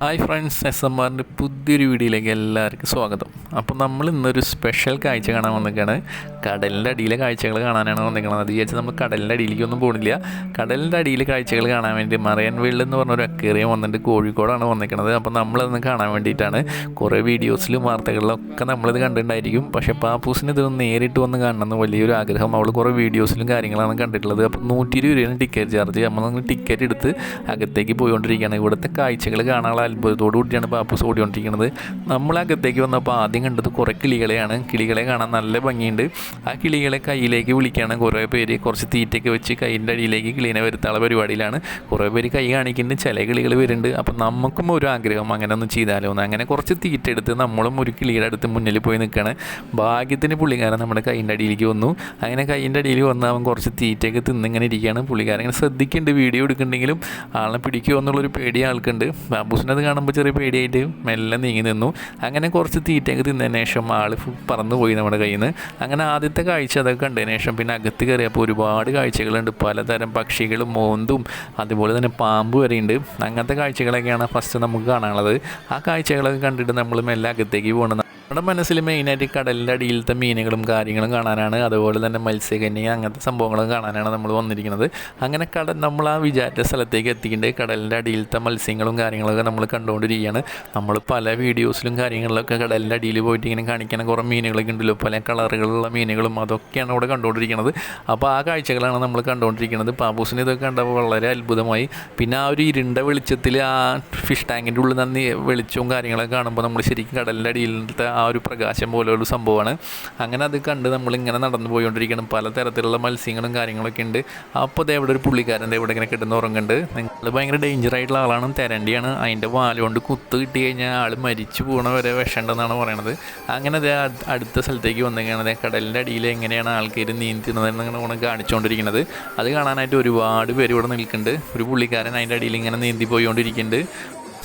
Hi friends S M ആറിന്റെ പുതിയൊരു വീഡിയോയിലേക്ക് എല്ലാവർക്കും സ്വാഗതം. അപ്പോൾ നമ്മൾ ഇന്നൊരു സ്പെഷ്യൽ കാഴ്ച കാണാൻ വന്നിരിക്കുകയാണ്. കടലിന്റെ അടിയിലെ കാഴ്ചകൾ കാണാനാണ് വന്നിരിക്കുന്നത്. അത് വിചാരിച്ച് നമ്മൾ കടലിന്റെ അടിയിലേക്കൊന്നും പോകുന്നില്ല കടലിന്റെ അടിയിലെ കാഴ്ചകൾ കാണാൻ വേണ്ടി മറിയൻ വേൾഡ് എന്ന് പറഞ്ഞൊരു അക്വേറിയം വന്നിട്ട് കോഴിക്കോടാണ് വന്നിരിക്കുന്നത്. അപ്പോൾ നമ്മളതൊന്ന് കാണാൻ വേണ്ടിയിട്ടാണ് കുറേ വീഡിയോസിലും വാർത്തകളിലൊക്കെ നമ്മളിത് കണ്ടിട്ടുണ്ടായിരിക്കും. പക്ഷേ പാപ്പൂസിന് ഇതൊന്ന് നേരിട്ട് വന്ന് കാണണമെന്ന് വലിയൊരു ആഗ്രഹം. അവൾ കുറേ വീഡിയോസിലും കാര്യങ്ങളാണ് കണ്ടിട്ടുള്ളത്. അപ്പോൾ നൂറ്റി ഇരുപത് രൂപയാണ് ടിക്കറ്റ് ചാർജ് നമ്മൾ ടിക്കറ്റ് എടുത്ത് അകത്തേക്ക് പോയിക്കൊണ്ടിരിക്കുകയാണ്. ഇവിടുത്തെ കാഴ്ചകൾ കാണാനുള്ള അത്ഭുതത്തോടു കൂടിയാണ് പാപ്പൂസ് ഓടിക്കൊണ്ടിരിക്കുന്നത് നമ്മളകത്തേക്ക് വന്നപ്പോൾ ആദ്യം കണ്ടത് കുറേ കിളികളെയാണ്. കിളികളെ കാണാൻ നല്ല ഭംഗിയുണ്ട്. ആ കിളികളെ കയ്യിലേക്ക് വിളിക്കുകയാണ്. കുറേ പേര് കുറച്ച് തീറ്റയൊക്കെ വെച്ച് കൈയിന്റെ അടിയിലേക്ക് കിളീനെ വരുത്താനുള്ള പരിപാടിയിലാണ്. കുറേ പേര് കൈ കാണിക്കുന്നുണ്ട്. ചില കിളികൾ വരുന്നുണ്ട്. അപ്പോൾ നമുക്കും ഒരു ആഗ്രഹം അങ്ങനെ ഒന്ന് ചെയ്താലോ എന്ന്. അങ്ങനെ കുറച്ച് തീറ്റ എടുത്ത് നമ്മളും ഒരു കിളിയുടെ അടുത്ത് മുന്നിൽ പോയി നിൽക്കുകയാണ്. ഭാഗ്യത്തിന് പുള്ളിക്കാരൻ നമ്മുടെ കൈയിന്റെ അടിയിലേക്ക് വന്നു. അങ്ങനെ കൈയിന്റെ അടിയിൽ വന്ന് അവൻ കുറച്ച് തീറ്റയൊക്കെ തിന്നിങ്ങനെ ഇരിക്കുകയാണ്. പുള്ളിക്കാരൻ ഇങ്ങനെ ശ്രദ്ധിക്കുന്നുണ്ട്. വീഡിയോ എടുക്കുന്നുണ്ടെങ്കിലും ആളെ പിടിക്കുമോ എന്നുള്ളൊരു പേടി ആൾക്കുണ്ട്. ബാബൂസിനെ അത് കാണുമ്പോൾ ചെറിയ പേടിയായിട്ട് മെല്ലെ നീങ്ങി നിന്നു. അങ്ങനെ കുറച്ച് തീറ്റയൊക്കെ തിന്നതിന് ശേഷം ആൾ പറന്നു പോയി നമ്മുടെ കയ്യിൽ നിന്ന് അങ്ങനെ ആദ്യത്തെ കാഴ്ച അതൊക്കെ കണ്ടതിന് ശേഷം പിന്നെ അകത്ത് കയറിയപ്പോൾ ഒരുപാട് കാഴ്ചകളുണ്ട്. പലതരം പക്ഷികളും മോന്തും അതുപോലെ തന്നെ പാമ്പ് വരെയുണ്ട് അങ്ങനത്തെ കാഴ്ചകളൊക്കെയാണ് ഫസ്റ്റ് നമുക്ക് കാണാനുള്ളത്. ആ കാഴ്ചകളൊക്കെ കണ്ടിട്ട് നമ്മൾ മെല്ലെ അകത്തേക്ക് പോകുന്നത് നമ്മുടെ മനസ്സിൽ മെയിനായിട്ട് കടലിന്റെ അടിയിലത്തെ മീനുകളും കാര്യങ്ങളും കാണാനാണ്. അതുപോലെ തന്നെ മത്സ്യകന്യ അങ്ങനത്തെ സംഭവങ്ങളും കാണാനാണ് നമ്മൾ വന്നിരിക്കുന്നത്. അങ്ങനെ കടൽ നമ്മൾ ആ വിചാരിച്ച സ്ഥലത്തേക്ക് എത്തിക്കേണ്ടത് കടലിന്റെ അടിയിലത്തെ മത്സ്യങ്ങളും കാര്യങ്ങളൊക്കെ നമ്മൾ കണ്ടുകൊണ്ടിരിക്കുകയാണ്. നമ്മൾ പല വീഡിയോസിലും കാര്യങ്ങളിലൊക്കെ കടലിന്റെ അടിയിൽ പോയിട്ട് ഇങ്ങനെ കാണിക്കുന്ന കുറേ മീനുകളൊക്കെ ഉണ്ടല്ലോ. പല കളറുകളുള്ള മീനുകളും അതൊക്കെയാണ് അവിടെ കണ്ടുകൊണ്ടിരിക്കുന്നത്. അപ്പോൾ ആ കാഴ്ചകളാണ് നമ്മൾ കണ്ടുകൊണ്ടിരിക്കുന്നത്. പാപ്പൂസിന് ഇതൊക്കെ കണ്ടപ്പോൾ വളരെ അത്ഭുതമായി. പിന്നെ ആ ഒരു ഇരുണ്ട വെളിച്ചത്തിൽ ആ ഫിഷ് ടാങ്കിന്റെ ഉള്ളിൽ നിന്ന് വെളിച്ചവും കാര്യങ്ങളൊക്കെ കാണുമ്പോൾ നമ്മൾ ശരിക്കും കടലിന്റെ അടിയിലത്തെ ആ ഒരു പ്രകാശം പോലെയുള്ള സംഭവമാണ്. അങ്ങനെ അത് കണ്ട് നമ്മളിങ്ങനെ നടന്നു പോയിക്കൊണ്ടിരിക്കണം പലതരത്തിലുള്ള മത്സ്യങ്ങളും കാര്യങ്ങളൊക്കെ ഉണ്ട്. അപ്പോൾ ദേ ഇവിടെ ഒരു പുള്ളിക്കാരൻ ഇവിടെ ഇങ്ങനെ കിട്ടുന്ന ഉറങ്ങുന്നുണ്ട്. നിങ്ങൾ ഭയങ്കര ഡേഞ്ചർ ആയിട്ടുള്ള ആളാണ് തരണ്ടിയാണ്. അതിന്റെ വാലുകൊണ്ട് കുത്ത് കിട്ടി കഴിഞ്ഞാൽ ആൾ മരിച്ചു പോകണ വരെ വിഷമുണ്ടെന്നാണ് പറയണത്. അങ്ങനെ ദേ അടുത്ത സ്ഥലത്തേക്ക് വന്നിങ്ങനെ കടലിന്റെ അടിയിൽ എങ്ങനെയാണ് ആൾക്കാർ നീന്തുന്നതെന്ന് ഇങ്ങനെ കാണിച്ചുകൊണ്ടിരിക്കുന്നത്. അത് കാണാനായിട്ട് ഒരുപാട് പേര് ഇവിടെ നിൽക്കുന്നുണ്ട്. ഒരു പുള്ളിക്കാരൻ അതിന്റെ അടിയിൽ ഇങ്ങനെ നീന്തി പോയിക്കൊണ്ടിരിക്കുന്നുണ്ട്.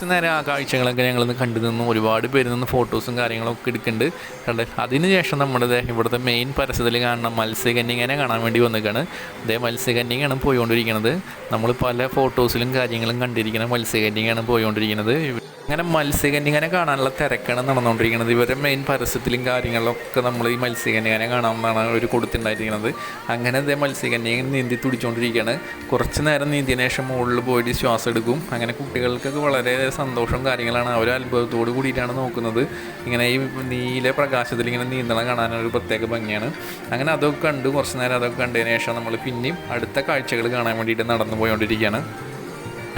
കുറച്ച് നേരം ആ കാഴ്ചകളൊക്കെ ഞങ്ങളിന്ന് കണ്ടു നിന്നു. ഒരുപാട് പേര് നിന്ന് ഫോട്ടോസും കാര്യങ്ങളൊക്കെ എടുക്കുന്നുണ്ട്. കണ്ട് അതിന് ശേഷം നമ്മുടെ ഇവിടുത്തെ മെയിൻ പരസ്യത്തിൽ കാണുന്ന മത്സ്യകന്യകനെ കാണാൻ വേണ്ടി വന്നിരിക്കുകയാണ് അതേ മത്സ്യകന്യകയാണ് പോയിക്കൊണ്ടിരിക്കുന്നത് നമ്മൾ പല ഫോട്ടോസിലും കാര്യങ്ങളും കണ്ടിരിക്കുന്ന മത്സ്യകന്യകയാണ് പോയിക്കൊണ്ടിരിക്കുന്നത് അങ്ങനെ മത്സ്യകന്യകനെ കാണാനുള്ള തിരക്കാണ് നടന്നുകൊണ്ടിരിക്കുന്നത് ഇവരുടെ മെയിൻ പരസ്യത്തിലും കാര്യങ്ങളിലൊക്കെ നമ്മൾ ഈ മത്സ്യകന്യകനെ കാണാമെന്നാണ് ഒരു കൊടുത്തിട്ടുണ്ടായിരിക്കുന്നത് അങ്ങനെ ഇതേ മത്സ്യകന്യകൻ നീന്തി തുടിച്ചുകൊണ്ടിരിക്കുകയാണ് കുറച്ച് നേരം നീന്തിയതിനു ശേഷം മുകളിൽ പോയിട്ട് ശ്വാസം എടുക്കും. അങ്ങനെ കുട്ടികൾക്കൊക്കെ വളരെ സന്തോഷവും കാര്യങ്ങളാണ് അവർ അത്ഭുതത്തോട് കൂടിയിട്ടാണ് നോക്കുന്നത്. ഇങ്ങനെ ഈ നീല പ്രകാശത്തിൽ ഇങ്ങനെ നീന്തണം കാണാനൊരു പ്രത്യേക ഭംഗിയാണ്. അങ്ങനെ അതൊക്കെ കണ്ട്. കുറച്ച് നേരം അതൊക്കെ കണ്ടതിന് ശേഷം നമ്മൾ പിന്നെയും അടുത്ത കാഴ്ചകൾ കാണാൻ വേണ്ടിയിട്ട് നടന്നു പോയിക്കൊണ്ടിരിക്കുകയാണ്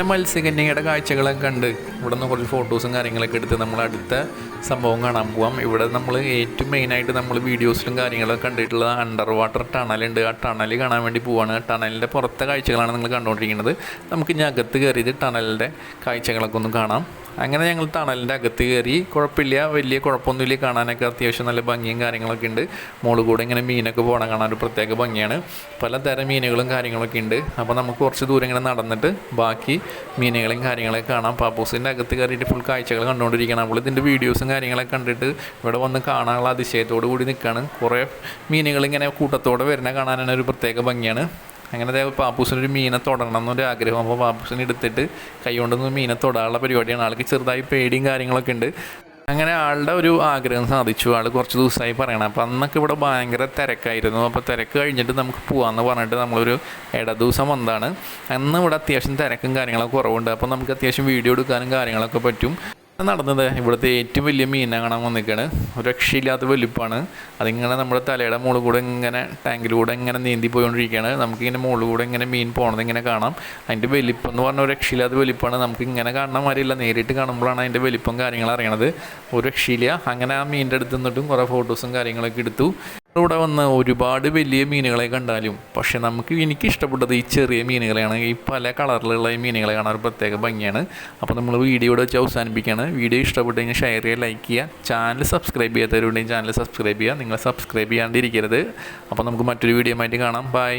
മത്സ്യകന്യകയുടെ കാഴ്ചകളൊക്കെ കണ്ട് ഇവിടെ നിന്ന് കുറച്ച് ഫോട്ടോസും കാര്യങ്ങളൊക്കെ എടുത്ത് നമ്മൾ അടുത്ത സംഭവം കാണാൻ പോവാം. ഇവിടെ നമ്മൾ ഏറ്റവും മെയിനായിട്ട് നമ്മൾ വീഡിയോസിലും കാര്യങ്ങളൊക്കെ കണ്ടിട്ടുള്ള അണ്ടർ വാട്ടർ ടണലുണ്ട് ആ ടണൽ കാണാൻ വേണ്ടി പോവാണ്. ടണലിന്റെ പുറത്തെ കാഴ്ചകളാണ് നിങ്ങൾ കണ്ടുകൊണ്ടിരിക്കുന്നത്. നമുക്ക് ഇനി അകത്ത് കയറിയത് ടണലിന്റെ കാഴ്ചകളൊക്കെ ഒന്ന് കാണാം. അങ്ങനെ ഞങ്ങൾ ടണലിന്റെ അകത്ത് കയറി. കുഴപ്പമില്ല. വലിയ കുഴപ്പമൊന്നുമില്ല. കാണാനൊക്കെ അത്യാവശ്യം നല്ല ഭംഗിയും കാര്യങ്ങളൊക്കെ ഉണ്ട്. മുകളിൽ കൂടെ ഇങ്ങനെ മീനൊക്കെ പോകണം കാണാൻ ഒരു പ്രത്യേക ഭംഗിയാണ്. പലതരം മീനുകളും കാര്യങ്ങളൊക്കെ ഉണ്ട്. അപ്പോൾ നമുക്ക് കുറച്ച് ദൂരം ഇങ്ങനെ നടന്നിട്ട് ബാക്കി മീനുകളെയും കാര്യങ്ങളൊക്കെ കാണാം. പാപ്പൂസിന്റെ അകത്ത് കയറിയിട്ട് ഫുൾ കാഴ്ചകൾ കണ്ടുകൊണ്ടിരിക്കണം നമ്മൾ ഇതിന്റെ വീഡിയോസും കാര്യങ്ങളൊക്കെ കണ്ടിട്ട് ഇവിടെ വന്ന് കാണാനുള്ള അതിശയത്തോടു കൂടി നിൽക്കുകയാണ്. കുറേ മീനുകൾ ഇങ്ങനെ കൂട്ടത്തോടെ വരുന്ന കാണാനാണ് ഒരു പ്രത്യേക ഭംഗിയാണ്. അങ്ങനെ അതേ പാപ്പൂസിനൊരു മീനെ തൊടണം എന്നൊരു ആഗ്രഹം. അപ്പോൾ പാപ്പൂസിനെ എടുത്തിട്ട് കൈ കൊണ്ടൊന്ന് മീനെ തൊടാനുള്ള പരിപാടിയാണ്. ആൾക്ക് ചെറുതായി പേടിയും കാര്യങ്ങളൊക്കെ ഉണ്ട്. അങ്ങനെ ആളുടെ ഒരു ആഗ്രഹം സാധിച്ചു. ആൾ കുറച്ച് ദിവസമായി പറയണം. അപ്പോൾ അന്നൊക്കെ ഇവിടെ ഭയങ്കര തിരക്കായിരുന്നു. അപ്പോൾ തിരക്ക് കഴിഞ്ഞിട്ട് നമുക്ക് പോകാമെന്ന് പറഞ്ഞിട്ട് നമ്മളൊരു ഇട ദിവസം വന്നതാണ്. അന്ന് ഇവിടെ അത്യാവശ്യം തിരക്കും കാര്യങ്ങളൊക്കെ കുറവുണ്ട്. അപ്പോൾ നമുക്ക് അത്യാവശ്യം വീഡിയോ എടുക്കാനും കാര്യങ്ങളൊക്കെ പറ്റും. നടന്നത്. ഇവിടുത്തെ ഏറ്റവും വലിയ മീനെ കാണാൻ വന്നിരിക്കുകയാണ് ഒരു രക്ഷയില്ലാത്ത വലുപ്പമാണ് അതിങ്ങനെ നമ്മുടെ തലയുടെ മുകളിൽ കൂടെ ഇങ്ങനെ ടാങ്കിലൂടെ ഇങ്ങനെ നീന്തി പോയിക്കൊണ്ടിരിക്കുകയാണ് നമുക്കിങ്ങനെ മുകളിൽ കൂടെ ഇങ്ങനെ മീൻ പോകണത് ഇങ്ങനെ കാണാം. അതിന്റെ വലിപ്പം എന്ന് പറഞ്ഞാൽ ഒരു രക്ഷയില്ലാത്ത വലിപ്പമാണ് നമുക്ക് ഇങ്ങനെ കാണാൻ മാറിയില്ല നേരിട്ട് കാണുമ്പോഴാണ് അതിന്റെ വലിപ്പം കാര്യങ്ങൾ അറിയണത്. ഒരു രക്ഷയില്ല. അങ്ങനെ ആ മീനിന്റെ അടുത്ത് നിന്നിട്ടും കുറേ ഫോട്ടോസും കാര്യങ്ങളൊക്കെ എടുത്തു. ഇവിടെ വന്ന ഒരുപാട് വലിയ മീനുകളെ കണ്ടാലും പക്ഷെ നമുക്ക് എനിക്ക് ഇഷ്ടപ്പെട്ടത് ഈ ചെറിയ മീനുകളെയാണ്. ഈ പല കളറിലുള്ള ഈ മീനുകളെ കാണാൻ ഒരു പ്രത്യേക ഭംഗിയാണ്. അപ്പോൾ നമ്മൾ വീഡിയോ വെച്ച് അവസാനിപ്പിക്കുകയാണ്. വീഡിയോ ഇഷ്ടപ്പെട്ട് കഴിഞ്ഞാൽ ഷെയർ ചെയ്യുക ലൈക്ക് ചെയ്യുക. ചാനൽ സബ്സ്ക്രൈബ് ചെയ്യാത്തവരുണ്ടെങ്കിൽ ചാനൽ സബ്സ്ക്രൈബ് ചെയ്യുക. നിങ്ങൾ സബ്സ്ക്രൈബ് ചെയ്യാണ്ടിരിക്കരുത്. അപ്പോൾ നമുക്ക് മറ്റൊരു വീഡിയോ ആയിട്ട് കാണാം. ബൈ